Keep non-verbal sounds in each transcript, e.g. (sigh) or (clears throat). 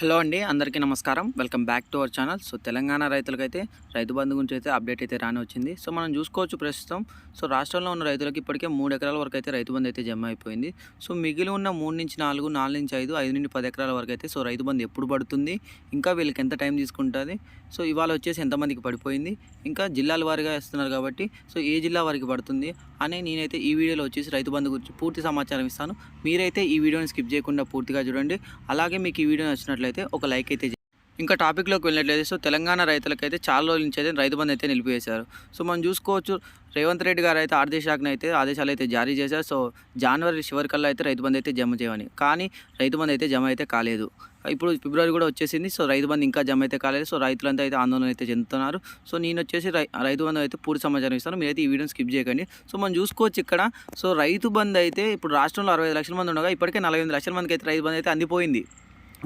Hello అండి అందరికీ నమస్కారం. Welcome back to our channel. So Telangana రైతులకైతే రైతు బంధు గురించి అయితే అప్డేట్ అయితే రాని వచ్చింది. సో మనం చూసుకోవచ్చు ప్రస్తుతం. సో రాష్ట్రంలో ఉన్న రైతులకు ఇప్పటికే మూడు ఎకరాల వరకు అయితే రైతు బంధు అయితే జమ అయిపోయింది. సో మిగిలి ఉన్న మూడు నుంచి నాలుగు నాలుగు నుంచి ఐదు ఐదు నుండి పది ఎకరాల వరకు అయితే సో రైతు బంధు ఎప్పుడు పడుతుంది? ఇంకా వీళ్ళకి ఎంత టైం తీసుకుంటుంది? సో ఇవాళ వచ్చేసి ఎంతమందికి పడిపోయింది? ఇంకా జిల్లాల వారిగా ఇస్తున్నారు కాబట్టి సో ఏ జిల్లా వారికి పడుతుంది? అని నేనైతే ఈ వీడియోలో వచ్చేసి రైతు బంధు గురించి పూర్తి సమాచారం ఇస్తాను. మీరైతే ఈ వీడియోని స్కిప్ చేయకుండా పూర్తిగా చూడండి. అలాగే మీకు ఈ వీడియో నచ్చినట్లయితే ఒక లైక్ అయితే ఇంకా టాపిక్లోకి వెళ్ళినట్లయితే సో తెలంగాణ రైతులకైతే చాలా రోజుల నుంచి అయితే రైతు బంధు అయితే నిలిపివేశారు. సో మనం చూసుకోవచ్చు రేవంత్ రెడ్డి గారు అయితే ఆర్థిక శాఖను అయితే ఆదేశాలు అయితే జారీ చేశారు. సో జనవరి చివరికల్లా అయితే రైతు బంధు అయితే జమ చేయమని. కానీ రైతు బంధు అయితే జమ అయితే కాలేదు. ఇప్పుడు ఫిబ్రవరి కూడా వచ్చేసింది. సో రైతు బంధు ఇంకా జమ అయితే కాలేదు. సో రైతులంతా అయితే ఆందోళన అయితే చెందుతున్నారు. సో నేను వచ్చేసి రై రైతు బంధు అయితే పూర్తి సమాచారం ఇస్తాను. మీరైతే ఈ వీడియోని స్కిప్ చేయకండి. సో మనం చూసుకోవచ్చు ఇక్కడ సో రైతు బంధు అయితే ఇప్పుడు రాష్ట్రంలో అరవై లక్షల మంది ఉండగా ఇప్పటికే నలభై లక్షల మందికి అయితే రైతు బంధు అయితే అందిపోయింది.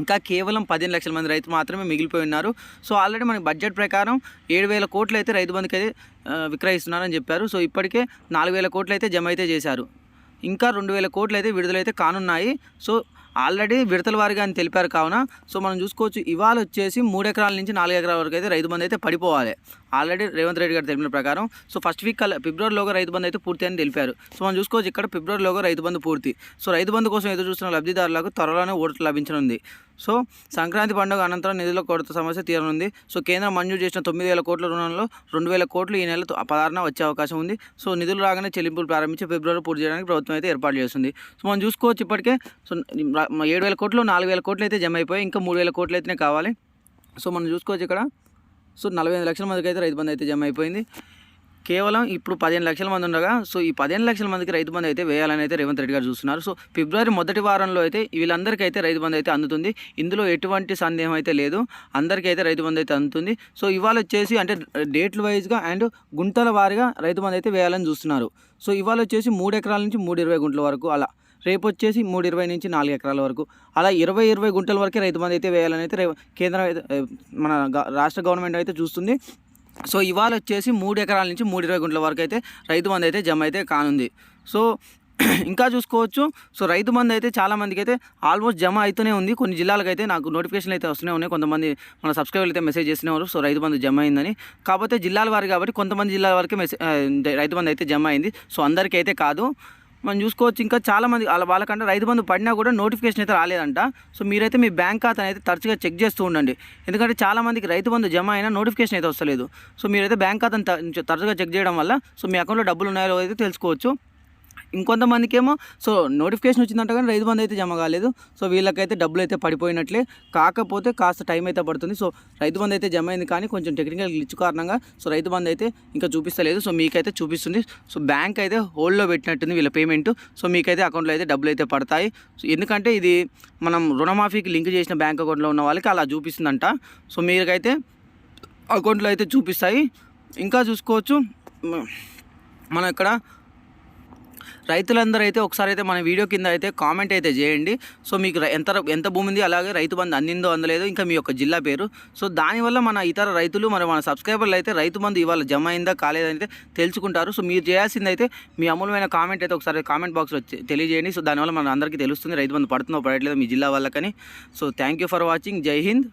ఇంకా కేవలం పదిహేను లక్షల మంది రైతులు మాత్రమే మిగిలిపోయి ఉన్నారు. సో ఆల్రెడీ మనకి బడ్జెట్ ప్రకారం ఏడు వేల కోట్లు అయితే రైతు బంధుకి అయితే విక్రయిస్తున్నారని చెప్పారు. సో ఇప్పటికే నాలుగు వేల కోట్లు అయితే జమ అయితే చేశారు. ఇంకా రెండు వేల కోట్లు అయితే విడుదలైతే కానున్నాయి. సో ఆల్రెడీ విడతల వారిగా అని తెలిపారు కావున. సో మనం చూసుకోవచ్చు ఇవాళ వచ్చేసి మూడు ఎకరాల నుంచి నాలుగు ఎకరాల వరకు అయితే రైతు బంధు అయితే పడిపోవాలి. ఆల్రెడీ రేవంత్ రెడ్డి గారు తెలిపిన ప్రకారం. సో ఫస్ట్ వీక్ కల్లా ఫిబ్రవరిలోగా రైతు బంధు అయితే పూర్తి అని తెలిపారు. సో మనం చూసుకోవచ్చు ఇక్కడ ఫిబ్రవరిలోగా రైతు బంధు పూర్తి. సో రైతు బంధు కోసం ఎదురు చూస్తున్న లబ్ధిదారులకు త్వరలోనే ఓట్లు లభించనుంది. సో సంక్రాంతి పండుగ అనంతరం నిధుల కొరత సమస్య తీరనుంది. సో కేంద్రం మంజూరు చేసిన తొమ్మిది వేల కోట్ల రుణంలో రెండు వేల కోట్లు ఈ నెల పదహారున వచ్చే అవకాశం ఉంది. సో నిధులు రాగానే చెల్లింపులు ప్రారంభించి ఫిబ్రవరి పూర్తి చేయడానికి ప్రభుత్వం అయితే ఏర్పాటు చేస్తుంది. సో మనం చూసుకోవచ్చు ఇప్పటికే సో ఏడు వేల కోట్లు నాలుగు వేల కోట్లు అయితే జమ అయిపోయి ఇంకా మూడు వేల కోట్లు అయితేనే కావాలి. సో మనం చూసుకోవచ్చు ఇక్కడ. సో నలభై ఐదు లక్షల మందికి అయితే రైతు బంధు అయితే జమ అయిపోయింది. కేవలం ఇప్పుడు పదిహేను లక్షల మంది ఉండగా సో ఈ పదిహేను లక్షల మందికి రైతు బంధు అయితే వేయాలని అయితే రేవంత్ రెడ్డి గారు చూస్తున్నారు. సో ఫిబ్రవరి మొదటి వారంలో అయితే వీళ్ళందరికీ అయితే రైతు బంధు అయితే అందుతుంది. ఇందులో ఎటువంటి సందేహం అయితే లేదు. అందరికీ అయితే రైతు బంధు అయితే అందుతుంది. సో ఇవాళ వచ్చేసి అంటే డేట్ల వైజ్గా అండ్ గుంటల వారీగా రైతు బంధు అయితే వేయాలని చూస్తున్నారు. సో ఇవాళ వచ్చేసి మూడు ఎకరాల నుంచి మూడు ఇరవై గుంటల వరకు అలా. రేపు వచ్చేసి మూడు ఇరవై నుంచి నాలుగు ఎకరాల వరకు. అలా ఇరవై ఇరవై గుంటల వరకే రైతు బంధు అయితే వేయాలని అయితే కేంద్రం అయితే మన రాష్ట్ర గవర్నమెంట్ అయితే చూస్తుంది. సో ఇవాళ వచ్చేసి మూడు ఎకరాల నుంచి మూడు ఇరవై గుంటల వరకు అయితే రైతు బంధు అయితే జమ అయితే కానుంది. సో (clears throat) ఇంకా చూసుకోవచ్చు. సో రైతు బంధు అయితే చాలా మందికి అయితే ఆల్మోస్ట్ జమ అవుతూనే ఉంది. కొన్ని జిల్లాలకు అయితే నాకు నోటిఫికేషన్లు అయితే వస్తూనే ఉన్నాయి. కొంతమంది మన సబ్స్క్రైబర్లు అయితే మెసేజ్ చేసినవారు సో రైతు బంధు జమ అయిందని. కాకపోతే జిల్లాల వారు కాబట్టి కొంతమంది జిల్లాల వరకే మెసేజ్ రైతు బంధు అయితే జమ అయింది. సో అందరికీ అయితే కాదు. మనం చూసుకోవచ్చు. ఇంకా చాలామంది వాళ్ళ వాళ్ళకంటే రైతు బంధు పడినా కూడా నోటిఫికేషన్ అయితే రాలేదంట. సో మీరైతే మీ బ్యాంక్ ఖాతాని అయితే తరచుగా చెక్ చేస్తూ ఉండండి. ఎందుకంటే చాలామందికి రైతు బంధు జమ అయినా నోటిఫికేషన్ అయితే వస్తలేదు. సో మీరైతే బ్యాంక్ ఖాతాని త- తరచుగా చెక్ చేయడం వల్ల సో మీ అకౌంట్లో డబ్బులు ఉన్నాయో అయితే తెలుసుకోవచ్చు. ఇంకొంతమందికి ఏమో సో నోటిఫికేషన్ వచ్చిందంట కానీ రైతు బంధు అయితే జమ కాలేదు. సో వీళ్ళకైతే డబ్బులు అయితే పడిపోయినట్లే. కాకపోతే కాస్త టైం అయితే పడుతుంది. సో రైతు బంధు అయితే జమ అయింది కానీ కొంచెం టెక్నికల్ గ్లిచ్ కారణంగా సో రైతు బంధు అయితే ఇంకా చూపిస్తలేదు. సో మీకైతే చూపిస్తుంది. సో బ్యాంక్ అయితే హోల్డ్లో పెట్టినట్టుంది వీళ్ళ పేమెంట్ సో మీకైతే అకౌంట్లో అయితే డబ్బులు అయితే పడతాయి. సో ఎందుకంటే ఇది మనం రుణమాఫీకి లింక్ చేసిన బ్యాంక్ అకౌంట్లో ఉన్న వాళ్ళకి అలా చూపిస్తుందంట. సో మీకైతే అకౌంట్లో అయితే చూపిస్తాయి. ఇంకా చూసుకోవచ్చు. మన మనం ఇక్కడ రైతులందరూ అయితే ఒకసారి అయితే మన వీడియో కింద అయితే కామెంట్ అయితే చేయండి. సో మీకు ఎంత ఎంత భూమి ఉంది? అలాగే రైతు బంధు అందిందో అందలేదో ఇంకా మీ యొక్క జిల్లా పేరు. సో దానివల్ల మన ఇతర రైతులు మరి మన సబ్స్క్రైబర్లు అయితే రైతు బంధు ఇవాళ జమ అయిందా కాలేదైతే తెలుసుకుంటారు. సో మీరు చేయాల్సింది అయితే మీ అమూలమైన కామెంట్ అయితే ఒకసారి కామెంట్ బాక్స్లో తెలియజేయండి. సో దానివల్ల మన అందరికీ తెలుస్తుంది రైతు బంధు పడుతుందో పడట్లేదో మీ జిల్లా వాళ్ళకని. So thank you for watching Jai Hind.